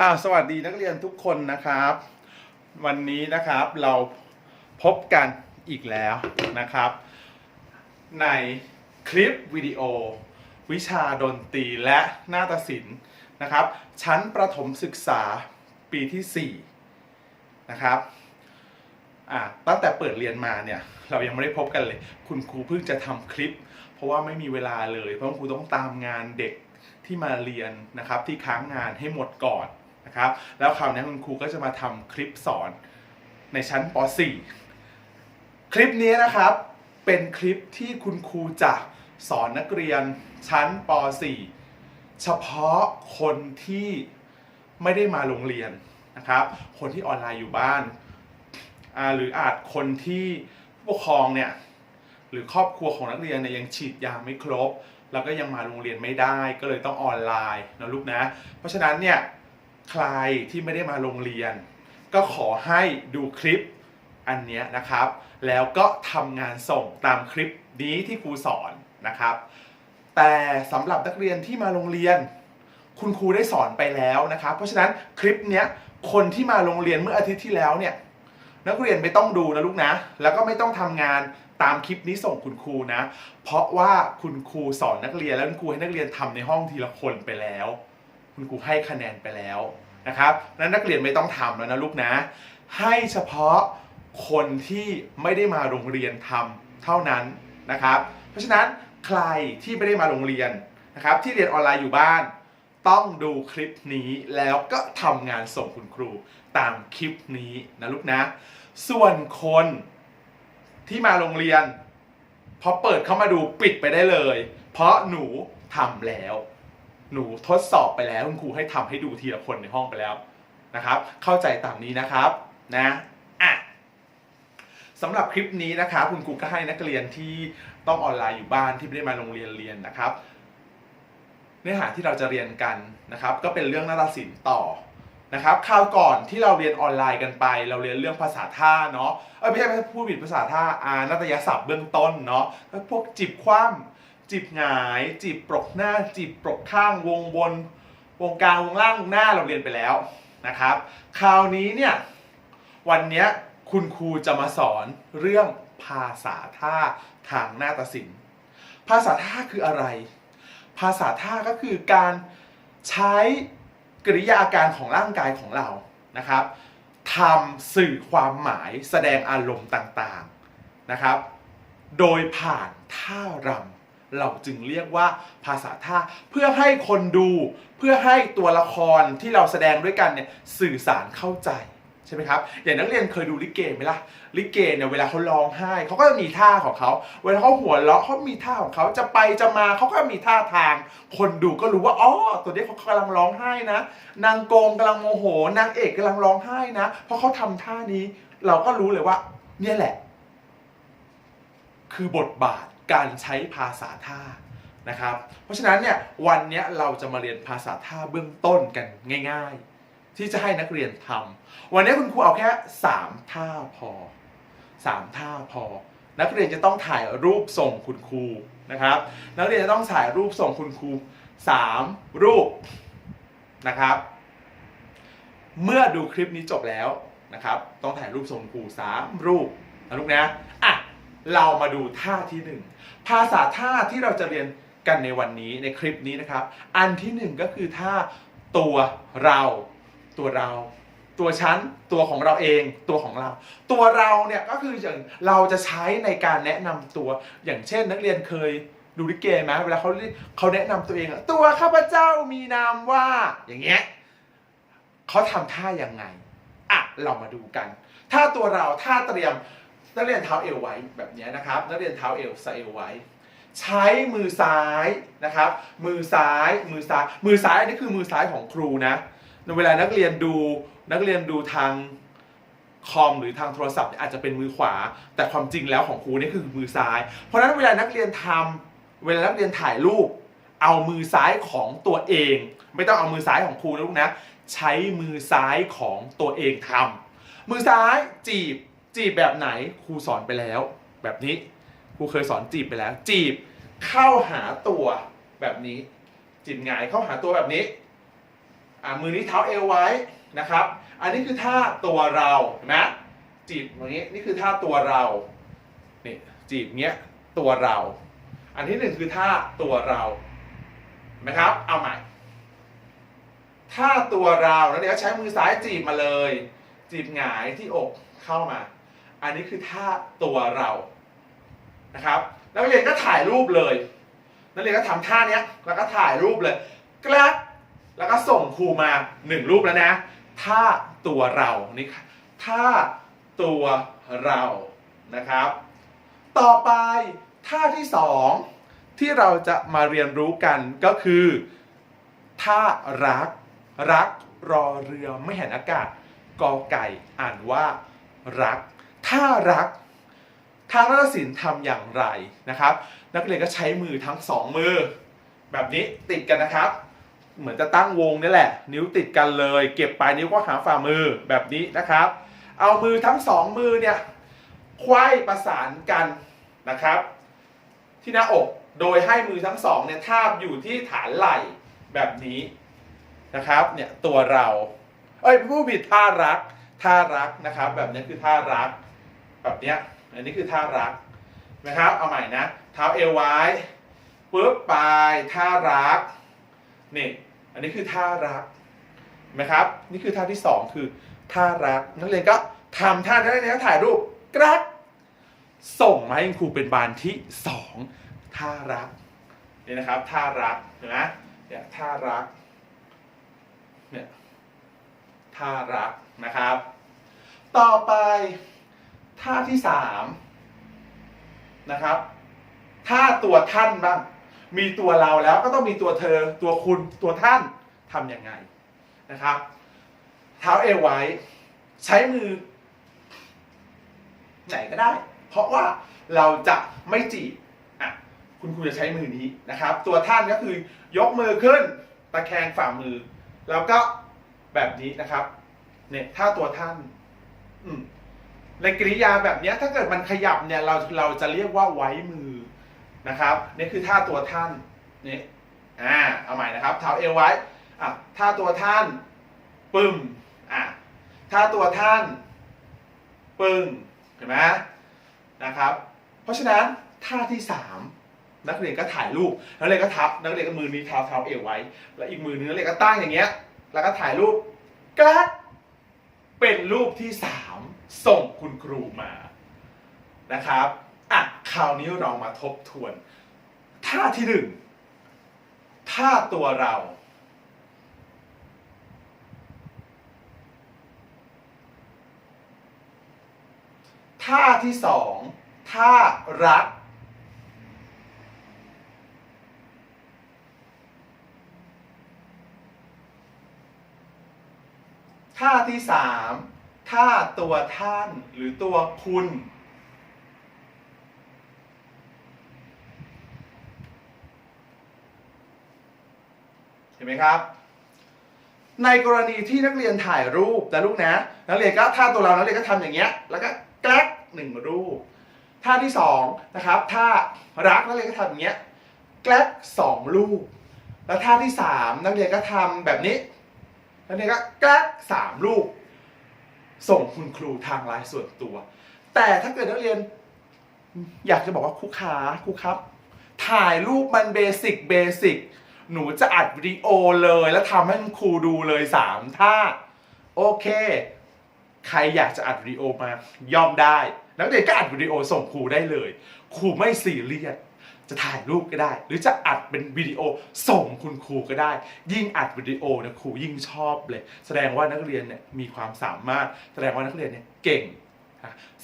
อ่าสวัสดีนักเรียนทุกคนนะครับ วันนี้นะครับเราพบกันอีกแล้วนะครับ ในคลิปวิดีโอ วิชาดนตรีและนาฏศิลป์นะครับ ชั้นประถมศึกษาปีที่4นะครับอ่าตั้งแต่เปิดเรียนมาเนี่ยเรายังไม่ได้พบกันเลย คุณครูเพิ่งจะทำคลิป เพราะว่าไม่มีเวลาเลย เพราะคุณครูต้องตามงานเด็กที่มาเรียนนะครับที่ค้างงานให้หมดก่อน นะครับ แล้วคราวนี้คุณครูก็จะมาทำคลิปสอนในชั้นป .4 คลิปนี้นะครับเป็นคลิปที่คุณครูจะสอนนักเรียนชั้นป .4 เฉพาะคนที่ไม่ได้มาโรงเรียนนะครับ คนที่ออนไลน์อยู่บ้านหรืออาจคนที่ผู้ปกครองเนี่ยหรือครอบครัวของนักเรียนเนี่ยยังฉีดยาไม่ครบ แล้วก็ยังมาโรงเรียนไม่ได้ ก็เลยต้องออนไลน์นะลูกนะ เพราะฉะนั้นเนี่ย ใครที่ไม่ได้มาโรงเรียน ก็ขอให้ดูคลิปอันนี้นะครับ แล้วก็ทำงานส่งตามคลิปนี้ที่ครูสอนนะครับ แต่สำหรับนักเรียนที่มาโรงเรียน คุณครูได้สอนไปแล้วนะครับ เพราะฉะนั้นคลิปเนี้ยคนที่มาโรงเรียนเมื่ออาทิตย์ที่แล้วเนี่ยนักเรียนไม่ต้องดูนะลูกนะ แล้วก็ไม่ต้องทำงานตามคลิปนี้ส่งคุณครูนะ เพราะว่าคุณครูสอนนักเรียนแล้วคุณครูให้นักเรียนทำในห้องทีละคนไปแล้ว คุณครูให้คะแนนไปแล้วนะครับนั้นนักเรียนไม่ต้องทำแล้วนะลูกนะ ให้เฉพาะคนที่ไม่ได้มาโรงเรียนทำเท่านั้นนะครับ เพราะฉะนั้นใครที่ไม่ได้มาโรงเรียนนะครับ ที่เรียนออนไลน์อยู่บ้าน ต้องดูคลิปนี้แล้วก็ทำงานส่งคุณครูตามคลิปนี้นะลูกนะ ส่วนคนที่มาโรงเรียนพอเปิดเข้ามาดูปิดไปได้เลย เพราะหนูทำแล้ว หนูทดสอบไปแล้วคุณครูให้ทำให้ดูทีละคนในห้องไปแล้วนะครับ เข้าใจตามนี้นะครับนะอะสำหรับคลิปนี้นะครับคุณครูก็ให้นักเรียนที่ต้องออนไลน์อยู่บ้านที่ไม่ได้มาโรงเรียนเรียนนะครับ เนื้อหาที่เราจะเรียนกันนะครับ ก็เป็นเรื่องนาฏศิลป์ต่อนะครับคราวก่อนที่เราเรียนออนไลน์กันไป เราเรียนเรื่องภาษาท่าเนาะเอ้ยไม่ใช่ไม่ใช่พูดผิดภาษาท่าอานาฏยศัพท์เบื้องต้นเนาะพวกจิบคว่ำ จิบหงายจิบปรกหน้าจิบปรกข้างวงบน วงกลางวงล่างวงหน้าเราเรียนไปแล้วนะครับ คราวนี้เนี่ยวันนี้คุณครูจะมาสอนเรื่องภาษาท่าทางหน้าฏศิลป์ภาษาท่าคืออะไร ภาษาท่าก็คือการใช้กริยาอาการของร่างกายของเรานะครับทำสื่อความหมายแสดงอารมณ์ต่างๆนะครับ โดยผ่านท่ารำ เราจึงเรียกว่าภาษาท่าเพื่อให้คนดูเพื่อให้ตัวละครที่เราแสดงด้วยกันเนี่ยสื่อสารเข้าใจใช่ไหมครับอย่างนักเรียนเคยดูลิเกไหมล่ะลิเกเนี่ยเวลาเขาร้องไห้เขาก็จะมีท่าของเขาเวลาเขาหัวเราะเขามีท่าของเขาจะไปจะมาเขาก็มีท่าทาง คนดูก็รู้ว่าอ๋อตัวนี้เขากำลังร้องไห้นะ นางโกงกำลังโมโห นางเอกกำลังร้องไห้นะ เพราะเขาทำท่านี้ เราก็รู้เลยว่า เนี่ยแหละ คือบทบาท การใช้ภาษาท่านะครับ เพราะฉะนั้นเนี่ยวันนี้เราจะมาเรียนภาษาท่าเบื้องต้นกันง่ายๆ ที่จะให้นักเรียนทำวันนี้คุณครูเอาแค่สามท่าพอสามท่าพอ นักเรียนจะต้องถ่ายรูปส่งคุณครูนะครับ นักเรียนจะต้องถ่ายรูปส่งคุณครูสามรูปนะครับ เมื่อดูคลิปนี้จบแล้วนะครับ ต้องถ่ายรูปส่งครูสามรูปนะลูกนะอะ เรามาดูท่าที่หนึ่งภาษาท่าที่เราจะเรียนกันในวันนี้ในคลิปนี้นะครับ อันที่หนึ่งก็คือท่าตัวเรา ตัวเรา ตัวฉันตัวของเราเอง ตัวของเรา ตัวเราเนี่ยก็คืออย่างเราจะใช้ในการแนะนำตัว อย่างเช่น นักเรียนเคยดูลิเกไหมเวลาเขาเขาแนะนำตัวเองอะตัวข้าพเจ้ามีนามว่าอย่างเงี้ยเขาทำท่ายังไงอะเรามาดูกัน ถ้าตัวเราถ้าเตรียม นักเรียนเท้าเอวไว้แบบนี้นะครับ นักเรียนเท้าเอวสะเอวไว้ ใช้มือซ้ายนะครับ มือซ้าย มือซ้าย มือซ้ายอันนี้คือมือซ้ายของครูนะ เวลานักเรียนดูนักเรียนดูทางคอมหรือทางโทรศัพท์อาจจะเป็นมือขวา แต่ความจริงแล้วของครูนี่คือมือซ้าย เพราะฉะนั้นเวลานักเรียนทำเวลานักเรียนถ่ายรูป เอามือซ้ายของตัวเอง ไม่ต้องเอามือซ้ายของครูนะลูกนะ ใช้มือซ้ายของตัวเองทำมือซ้ายจีบ จีบแบบไหนครูสอนไปแล้ว แบบนี้ครูเคยสอนจีบไปแล้ว จีบเข้าหาตัวแบบนี้ จีบหงายเข้าหาตัวแบบนี้อ่ามือนี้เท้าเอวไว้นะครับ อันนี้คือท่าตัวเราเห็นไหมจีบอย่างนี้นี่คือท่าตัวเรานี่จีบเงี้ยตัวเรา อันที่หนึ่งคือท่าตัวเรานไหมครับ เอาใหม่ท่าตัวเราแล้วเดี๋ยวใช้มือซ้ายจีบมาเลย จีบหงายที่อกเข้ามา อันนี้คือท่าตัวเรานะครับนักเรียนก็ถ่ายรูปเลยนักเรียนก็ทำท่าเนี้ยแล้วก็ถ่ายรูปเลยกลักแล้วก็ส่งครูมาหนึ่งรูปแล้วนะถ้าตัวเรานี่ค่ะถ้าตัวเรานะครับ ต่อไปท่าที่สองที่เราจะมาเรียนรู้กันก็คือท่ารัก รักรอเรือไม่เห็นอากาศกอไก่อ่านว่ารัก ถ้ารักทางรัฐศิลป์ทำอย่างไรนะครับ นักเรียนก็ใช้มือทั้งสองมือ แบบนี้ติดกันนะครับ เหมือนจะตั้งวงนี่แหละ นิ้วติดกันเลย เก็บปลายนิ้วก็หาฝ่ามือแบบนี้นะครับ เอามือทั้งสองมือเนี่ยไขว้ประสานกันนะครับ ที่หน้าอกโดยให้มือทั้งสองเนี่ยทาบอยู่ที่ฐานไหล่แบบนี้นะครับเนี่ยตัวเรา เอ้ยผู้ผิดท่ารักท่ารักนะครับ แบบนี้คือท่ารัก แบบเนี้ยอันนี้คือท่ารักนะครับ เอาใหม่นะ เท้าเอวไว้ปุ๊บปลายท่ารักนี่อันนี้คือท่ารักนไหมครับ นี่คือท่าที่สองคือท่ารัก นักเรียนก็ทำท่านักเรียถ่ายรูปกรัก ส่งมาให้ครูเป็นบานที่สองท่ารักนี่นะครับท่ารักเห็นไหมเนี่ยท่ารักเนี่ยท่ารักนะครับ ต่อไป ท่าที่สามนะครับท่าตัวท่านบ้าง มีตัวเราแล้วก็ต้องมีตัวเธอ ตัวคุณตัวท่านทำยังไงนะครับ เท้าเอวไว้ ใช้มือ ไหนก็ได้ เพราะว่าเราจะไม่จีบอะคุณครูจะใช้มือนี้นะครับ ตัวท่านก็คือยกมือขึ้น ตะแคงฝ่ามือ แล้วก็แบบนี้นะครับ เนี่ยท่าตัวท่าน อืม ในกริยาแบบนี้ถ้าเกิดมันขยับเนี่ยเราเราจะเรียกว่าไว้มือนะครับนี่คือท่าตัวท่านนี่อ่าเอาใหม่นะครับเท้าเอวไว้อะท่าตัวท่านปึ้มอะท่าตัวท่านปึ้งเห็นไหมนะครับ เพราะฉะนั้นท่าที่สามนักเรียนก็ถ่ายรูปนักเรียนก็ทับนักเรียนก็มือนี้เท้าเท้าเอวไว้ แล้วอีกมือนึงนักเรียนก็ตั้งอย่างเงี้ยแล้วก็ถ่ายรูปกราดเป็นรูปที่สาม ส่งคุณครูมานะครับ อะ คราวนี้เรามาทบทวน ท่าที่หนึ่งท่าตัวเรา ท่าที่สองท่ารัก ท่าที่สาม ท่าตัวท่านหรือตัวคุณ เห็นไหมครับ ในกรณีที่นักเรียนถ่ายรูปนะลูกนะ นักเรียนก็ท่าตัวเรา นักเรียนก็ทำอย่างเงี้ย แล้วก็แกล้หนึ่งรูป ท่าที่สองนะครับท่ารักนักเรียนก็ทำอย่างเงี้ยแกล้สองรูป แล้วท่าที่สามนักเรียนก็ทำแบบนี้ นักเรียนก็แกล้สามรูป ส่งคุณครูทางไลน์ส่วนตัว แต่ถ้าเกิดนักเรียน อยากจะบอกว่าครูขาครูครับ ถ่ายรูปมันเบสิกเบสิกหนูจะอัดวิดีโอเลย แล้วทำให้คุณครูดูเลยสามท่าโอเค ใครอยากจะอัดวิดีโอมาย่อมได้ นักเรียนก็อัดวิดีโอส่งครูได้เลย ครูไม่ซีเรียส จะถ่ายรูปก็ได้ หรือจะอัดเป็นวิดีโอส่งคุณครูก็ได้ ยิ่งอัดวิดีโอเนี่ยครูยิ่งชอบเลย แสดงว่านักเรียนเนี่ยมีความสามารถ แสดงว่านักเรียนเนี่ยเก่ง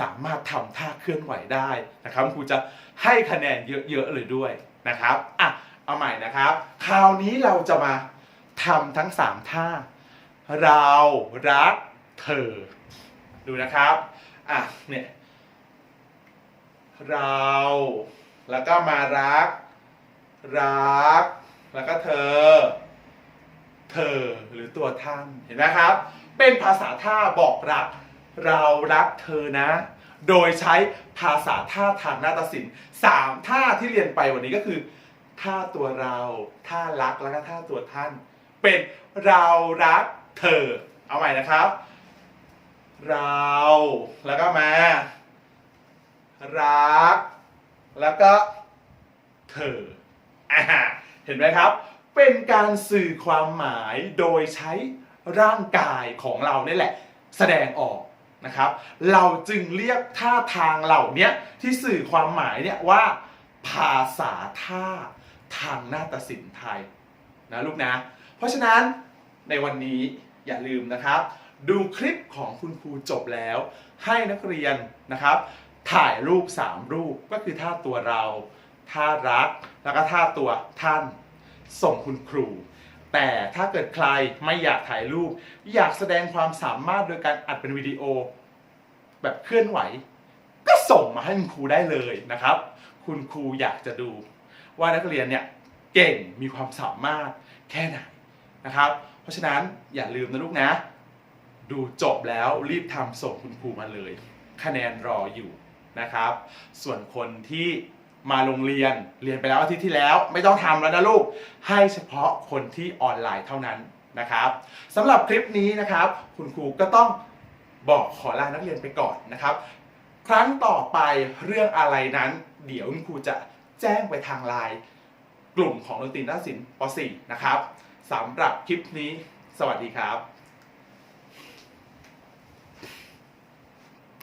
สามารถทำท่าเคลื่อนไหวได้นะครับครูจะให้คะแนนเยอะๆเลยด้วยนะครับอะเอาใหม่นะครับ คราวนี้เราจะมาทำทั้ง 3 ท่า เรารักเธอ ดูนะครับอะเนี่ยเรา แล้วก็มารัก รัก แล้วก็เธอ เธอหรือตัวท่านเห็นไหมครับ เป็นภาษาท่าบอกรัก เรารักเธอนะ โดยใช้ภาษาท่าทางนาฏศิลป์สามท่าที่เรียนไปวันนี้ก็คือท่าตัวเราท่ารักแล้วก็ท่าตัวท่าน เป็นเรารักเธอ เอาใหม่นะครับ เราแล้วก็มา รัก แล้วก็เธออ่าเห็นไหมครับ เป็นการสื่อความหมายโดยใช้ร่างกายของเรานี่แหละ แสดงออกนะครับ เราจึงเรียกท่าทางเหล่านี้ที่สื่อความหมายเนี่ยว่า ภาษาท่าทางนาฏศิลป์ไทยนะลูกนะ เพราะฉะนั้นในวันนี้อย่าลืมนะครับ ดูคลิปของคุณครูจบแล้ว ให้นักเรียนนะครับ ถ่ายรูป 3 รูปก็คือท่าตัวเราท่ารัก แล้วก็ท่าตัวท่าน ส่งคุณครู แต่ถ้าเกิดใครไม่อยากถ่ายรูป อยากแสดงความสามารถโดยการอัดเป็นวิดีโอ แบบเคลื่อนไหว ก็ส่งมาให้คุณครูได้เลยนะครับ คุณครูอยากจะดู ว่านักเรียนเนี่ยเก่งมีความสามารถแค่ไหนนะครับ เพราะฉะนั้นอย่าลืมนะลูกนะ ดูจบแล้วรีบทำส่งคุณครูมาเลย คะแนนรออยู่ นะครับ ส่วนคนที่มาโรงเรียนเรียนไปแล้วอาทิตย์ที่แล้ว ไม่ต้องทำแล้วนะลูก ให้เฉพาะคนที่ออนไลน์เท่านั้นนะครับสำหรับคลิปนี้นะครับ คุณครูก็ต้องบอกขอลานักเรียนไปก่อนนะครับ ครั้งต่อไปเรื่องอะไรนั้น เดี๋ยวคุณครูจะแจ้งไปทางไลน์กลุ่มของดนตรีนาฏศิลป์ป .4 นะครับสำหรับคลิปนี้ สวัสดีครับ